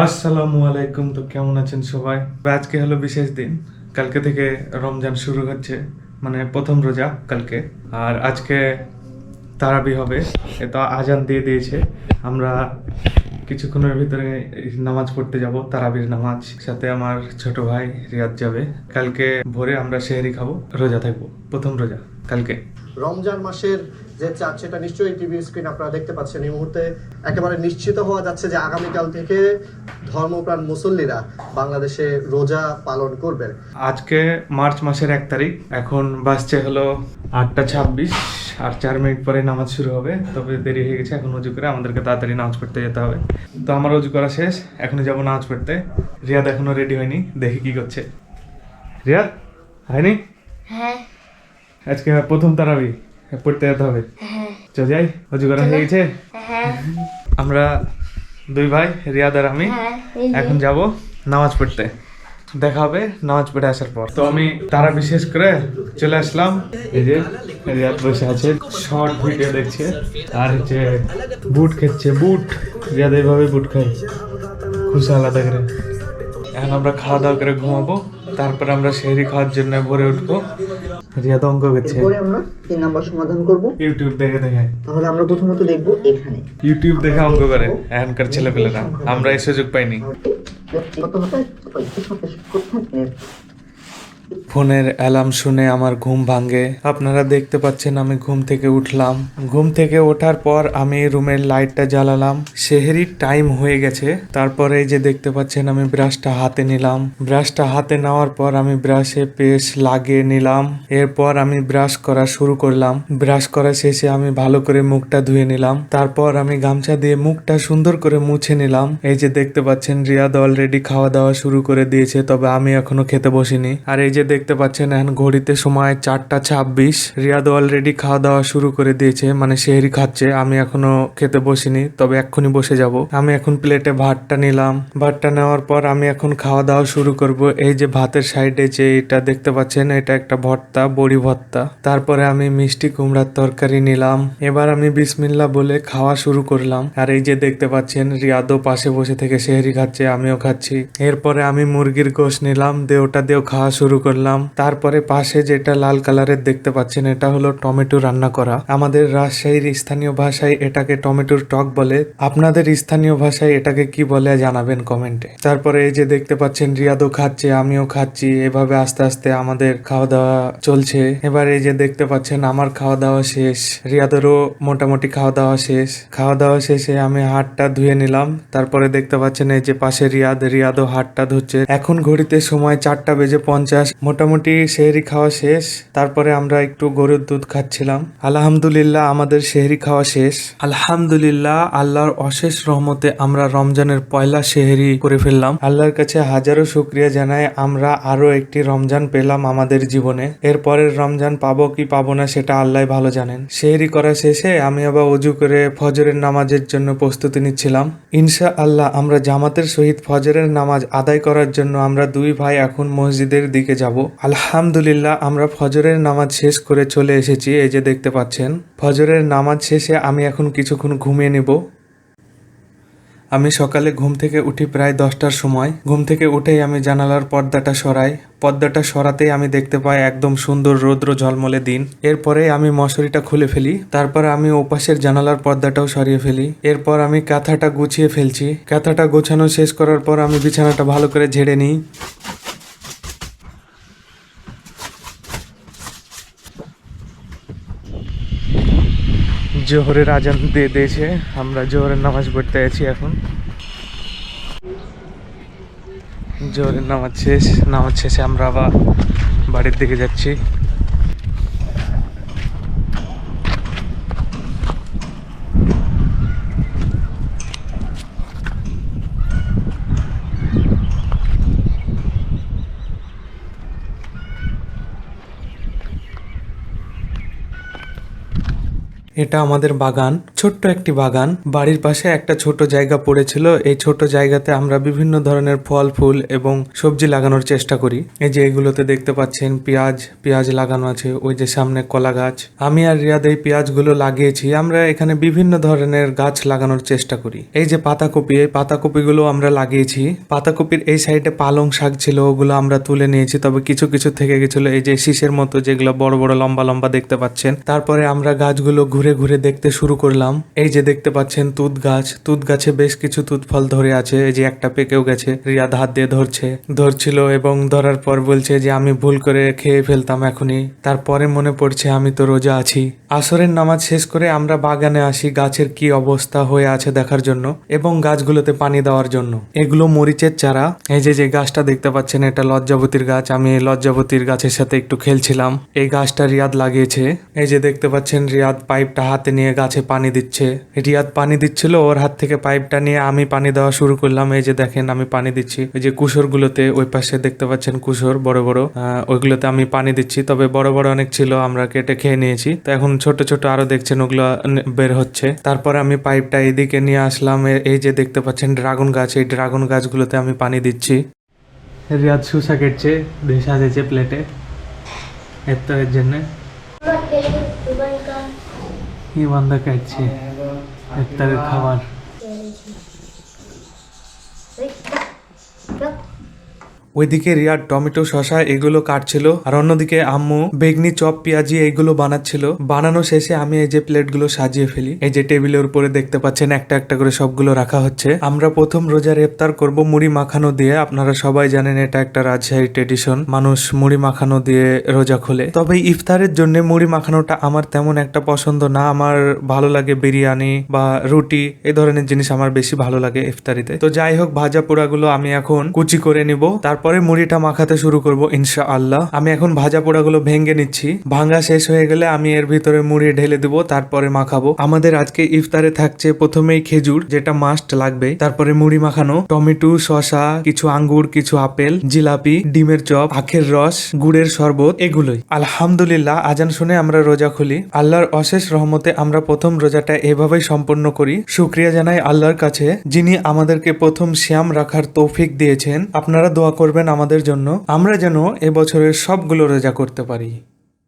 আসসালামু আলাইকুম, তো কেমন আছেন সবাই? আজকে হলো বিশেষ দিন। কালকে থেকে রমজান শুরু হচ্ছে মানে প্রথম রোজা কালকে। আর আজকে তারাবি হবে, এ তো আজান দিয়ে দিয়েছে। আমরা কিছুক্ষণের ভিতরে নামাজ পড়তে যাব, তারাবির নামাজ। সাথে আমার ছোট ভাই রিয়াদ যাবে। কালকে ভোরে আমরা সেহরি খাব, রোজা থাকব, প্রথম রোজা কালকে। রমজান মাসের যে চাঁদ সেটা নিশ্চয়ই টিভি স্ক্রিন আপনারা দেখতে পাচ্ছেন। এই মুহূর্তে একেবারে নিশ্চিত হওয়া যাচ্ছে যে আগামীকাল থেকে ধর্মপ্রাণ মুসল্লিরা বাংলাদেশে রোজা পালন করবেন। আজকে মার্চ মাসের এক তারিখ। এখন বাসছে হলো আটটা ছাব্বিশ। আর চার মিনিট পরে নামাজ শুরু হবে তবে দেরি হয়ে গেছে। এখন উজু করে আমাদেরকে তাড়াতাড়ি নামাজ পড়তে যেতে হবে। তো আমার অজু করা শেষ। এখনই যাব নামাজ পড়তে। রিয়াদ এখনও রেডি হয়নি। দেখি কি করছে। রিয়াদ হয়নি? হ্যাঁ। আজকে প্রথম তারাবি। পড়তে যেতে হবে। হ্যাঁ। চল যাই অজু করা হয়ে গেছে। হ্যাঁ। আমরা দুই ভাই রিয়াদ আর আমি হ্যাঁ। এখন যাব নামাজ পড়তে। দেখা হবে নামাজ পড়ে আসার পর। তো আমি তারা বিশেষ করে চলে আসলাম। এই যে রিয়াদ বসে আছে শর্ট ভিডিও দেখছে আর হচ্ছে বুট খেচ্ছে বুট। রিয়াদ এইভাবে বুট খাই খুশি আলাদা করে। এখন আমরা খাওয়া দাওয়া করে ঘুমাবো তারপর আমরা সেহরি খাওয়ার জন্য ভরে উঠবো। রিয়াদ অঙ্ক করছে। এরপরে আমরা তিন নাম্বার সমাধান করব। ইউটিউব দেখে দেখে। তাহলে আমরা প্রথমত দেখব এখানে। ইউটিউব দেখে অঙ্ক করে এখনকার ছেলেপেলেরা। আমরা এই সুযোগ পাইনি ব্যক্তিগতভাবে ঐক্যের সাথে করতে ফোনের অ্যালার্ম শুনে আমার ঘুম ভাঙে। আপনারা দেখতে পাচ্ছেন আমি ঘুম থেকে উঠলাম। ঘুম থেকে ওঠার পর আমি রুমের লাইটটা জ্বালালাম। সেহেরির টাইম হয়ে গেছে। তারপরে এই যে দেখতে পাচ্ছেন আমি ব্রাশটা হাতে নিলাম। ব্রাশটা হাতে নেওয়ার পর আমি ব্রাশে পেস্ট লাগিয়ে নিলাম। এরপর আমি ব্রাশ করা শুরু করলাম। ব্রাশ করা শেষে আমি ভালো করে মুখটা ধুয়ে নিলাম। তারপর আমি গামছা দিয়ে মুখটা সুন্দর করে মুছে নিলাম। এই যে দেখতে পাচ্ছেন রিয়াদ অলরেডি খাওয়া দাওয়া শুরু করে দিয়েছে, তবে আমি এখনও খেতে বসিনি। আর এই যে দেখতে পাচ্ছেন, এখন ঘড়িতে সময় চারটা ছাব্বিশ। রিয়াদ অলরেডি খাওয়া দাওয়া শুরু করে দিয়েছে মানে সেহরি খাচ্ছে। আমি এখনও খেতে বসিনি, তবে এক্ষুনি বসে যাব। আমি এখন প্লেটে ভাতটা নিলাম। ভাতটা নেওয়ার পর আমি এখন খাওয়া দাওয়া শুরু করব। এই যে ভাতের সাইডে যে এটা দেখতে পাচ্ছেন, এটা একটা ভর্তা, বড়ি ভর্তা। তারপরে আমি মিষ্টি কুমড়ার তরকারি নিলাম। এবার আমি বিসমিল্লা বলে খাওয়া শুরু করলাম। আর এই যে দেখতে পাচ্ছেন, রিয়াদও পাশে বসে থেকে সেহরি খাচ্ছে, আমিও খাচ্ছি। এরপরে আমি মুরগির গোশ নিলাম। দিয়ে ওটা খাওয়া শুরু করলাম। তারপরে পাশে যেটা লাল কালারের দেখতে পাচ্ছেন, এটা হলো টমেটো রান্না করা। আমাদের রাজশাহীর স্থানীয় ভাষায় এটাকে টমেটোর টক বলে। আপনাদের স্থানীয় ভাষায় এটাকে কি বলে জানাবেন কমেন্টে। তারপরে এই যে দেখতে পাচ্ছেন, রিয়াদও খাচ্ছে, আমিও খাচ্ছি, এভাবে আস্তে আস্তে আমাদের খাওয়া দাওয়া চলছে। এবার এই যে দেখতে পাচ্ছেন, আমার খাওয়া দাওয়া শেষ, রিয়াদেরও মোটামুটি খাওয়া দাওয়া শেষ। খাওয়া দাওয়া শেষে আমি হাতটা ধুয়ে নিলাম। তারপরে দেখতে পাচ্ছেন, এই যে পাশে রিয়াদ, রিয়াদও হাতটা ধুচ্ছে। এখন ঘড়িতে সময় চারটা বেজে পঞ্চাশ। মোটামুটি সেহরি খাওয়া শেষ। তারপরে আমরা একটু গরুর দুধ খাচ্ছিলাম। আলহামদুলিল্লাহ আমাদের সেহরি খাওয়া শেষ। আলহামদুলিল্লাহ আল্লাহর অশেষ রহমতে আমরা রমজানের পয়লা সেহরি করে ফেললাম। আল্লাহর কাছে হাজারো শুক্রিয়া জানাই। আমরা আরও একটি রমজান পেলাম আমাদের জীবনে। এরপরের রমজান পাবো কি পাবো না সেটা আল্লাহ ভালো জানেন। সেহরি করা শেষে আমি আবার অজু করে ফজরের নামাজের জন্য প্রস্তুতি নিচ্ছিলাম। ইনশা আল্লাহ আমরা জামাতের সহিত ফজরের নামাজ আদায় করার জন্য আমরা দুই ভাই এখন মসজিদের দিকে যাব। আলহামদুলিল্লাহ, আমরা ফজরের নামাজ শেষ করে চলে এসেছি। এই যে দেখতে পাচ্ছেন, ফজরের নামাজ শেষে আমি এখন কিছুক্ষণ ঘুমিয়ে নেব। আমি সকালে ঘুম থেকে উঠি প্রায় দশটার সময়। ঘুম থেকে উঠেই আমি জানালার পর্দাটা সরাই। পর্দাটা সরাতেই আমি দেখতে পাই একদম সুন্দর রৌদ্র ঝলমলে দিন। এরপরে আমি মশারিটা খুলে ফেলি। তারপর আমি ওপাশের জানালার পর্দাটাও সরিয়ে ফেলি। এরপর আমি কাঁথাটা গুছিয়ে ফেলছি। কাঁথাটা গোছানো শেষ করার পর আমি বিছানাটা ভালো করে ঝেড়ে নিই। জোহরের আজান দিয়ে দিয়েছে। আমরা জোহরের নামাজ পড়তে আছি এখন। জোহরের নামাজ শেষ, নামাজ শেষে আমরা আবার বাড়ির দিকে যাচ্ছি। এটা আমাদের বাগান। ছোট্ট একটি বাগান। বাড়ির পাশে একটা ছোট জায়গা পড়েছিল। এই ছোট জায়গাতে আমরা বিভিন্ন ধরনের ফল, ফুল এবং সবজি লাগানোর চেষ্টা করি। এই যে এগুলোতে দেখতে পাচ্ছেন, পেঁয়াজ পেঁয়াজ লাগানো আছে, ওই যে সামনে কলা গাছ। আমি আর রিয়াদ এই পেঁয়াজগুলো লাগিয়েছি। আমরা এখানে বিভিন্ন ধরনের গাছ লাগানোর চেষ্টা করি। এই যে পাতাকপি, এই পাতাকপিগুলো আমরা লাগিয়েছি। পাতাকপির এই সাইডে পালং শাক ছিল, ওগুলো আমরা তুলে নিয়েছি। তবে কিছু কিছু থেকে গেছিল এই যে শীষের মতো, যেগুলো বড় বড়, লম্বা লম্বা দেখতে পাচ্ছেন। তারপরে আমরা গাছগুলো ঘুরে ঘুরে দেখতে শুরু করলাম। এই যে দেখতে পাচ্ছেন তুত গাছ, তুত গাছে বেশ কিছু তুত ফল ধরে আছে, এই যে একটা পেকেও গেছে, রিয়াদ হাত দিয়ে ধরছে, ধরছিল এবং ধরার পর বলছে যে আমি ভুল করে খেয়ে ফেলতাম এখনই, তারপরে মনে পড়ছে আমি তো রোজা আছি। আসরের নামাজ শেষ করে আমরা বাগানে আসি গাছের কি অবস্থা হয়ে আছে দেখার জন্য এবং গাছগুলোতে পানি দেওয়ার জন্য। এগুলো মরিচের চারা, এই যে যে গাছটা দেখতে পাচ্ছেন, এটা লজ্জাবতীর গাছ, আমি এই লজ্জাবতীর গাছের সাথে একটু খেলছিলাম। এই গাছটা রিয়াদ লাগিয়েছে, এই যে দেখতে পাচ্ছেন রিয়াদ পাইপটা হাতে নিয়ে গাছে পানি দিচ্ছে। রিয়াদ পানি দিচ্ছিল, ওর হাত থেকে পাইপটা নিয়ে আমি পানি দেওয়া শুরু করলাম। এই যে দেখেন, আমি পানি দিচ্ছি। ওই যে কুসরগুলোতে ওই পাশে দেখতে পাচ্ছেন কুসর বড় বড়। ওইগুলোতে আমি পানি দিচ্ছি। তবে বড় বড় অনেক ছিল, আমরা কেটে খেয়ে নিয়েছি। তো এখন ছোট ছোট আরও দেখছেন, ওগুলো বের হচ্ছে। তারপরে আমি পাইপটা এদিকে নিয়ে আসলাম। এই যে দেখতে পাচ্ছেন ড্রাগন গাছ, এই ড্রাগন গাছগুলোতে আমি পানি দিচ্ছি। রিয়াদ সুসা কেটছে দিয়ে সাজেছে প্লেটে এর জন্য। এই বান্দা কাটছে ইফতারের খাবার। ওইদিকে রিয়ার টমেটো শশা এগুলো কাটছিল, আর অন্যদিকে আম্মু, বেগনি, চপ, পেঁয়াজি এইগুলো বানাচ্ছিল। বানানো শেষে আমি এই যে প্লেটগুলো সাজিয়ে ফেলি, এই যে টেবিলের উপরে দেখতে পাচ্ছেন একটা একটা করে সবগুলো রাখা হচ্ছে। আমরা প্রথম রোজার ইফতার করব মুড়ি মাখানো দিয়ে, আপনারা সবাই জানেন এটা একটা রাজশাহী ট্রেডিশন মানুষ মুড়ি মাখানো দিয়ে রোজা খোলে। তবে ইফতারের জন্য মুড়ি মাখানোটা আমার তেমন একটা পছন্দ না, আমার ভালো লাগে বিরিয়ানি বা রুটি এই ধরনের জিনিস আমার বেশি ভালো লাগে ইফতারিতে। তো যাই হোক, ভাজা পোড়াগুলো আমি এখন কুচি করে নিব, তারপরে মুড়িটা মাখাতে শুরু করব ইনশা আল্লাহ আমি এখন ভাজা পোড়াগুলো ভেঙে নিচ্ছি। ভাঙা শেষ হয়ে গেলে আমি এর ভিতরে মুড়ি ঢেলে দেবো, তারপরে মাখাবো। আমাদের আজকে ইফতারে থাকছে প্রথমেই খেজুর, যেটা মাস্ট লাগবে তারপরে মুড়ি মাখানো, টমেটো, শসা, কিছু আঙ্গুর, কিছু আপেল, জিলাপি, ডিমের চপ, আখের রস, গুড়ের শরবত, এগুলোই। আলহামদুলিল্লাহ, আজান শুনে আমরা রোজা খুলি। আল্লাহর অশেষ রহমতে আমরা প্রথম রোজাটা এভাবেই সম্পন্ন করি। শুক্রিয়া জানাই আল্লাহর কাছে, যিনি আমাদেরকে প্রথম শ্যাম রাখার তৌফিক দিয়েছেন। আপনারা দোয়া করবেন আমাদের জন্য। আমরা যেন এবছরের সবগুলো রোজা করতে পারি।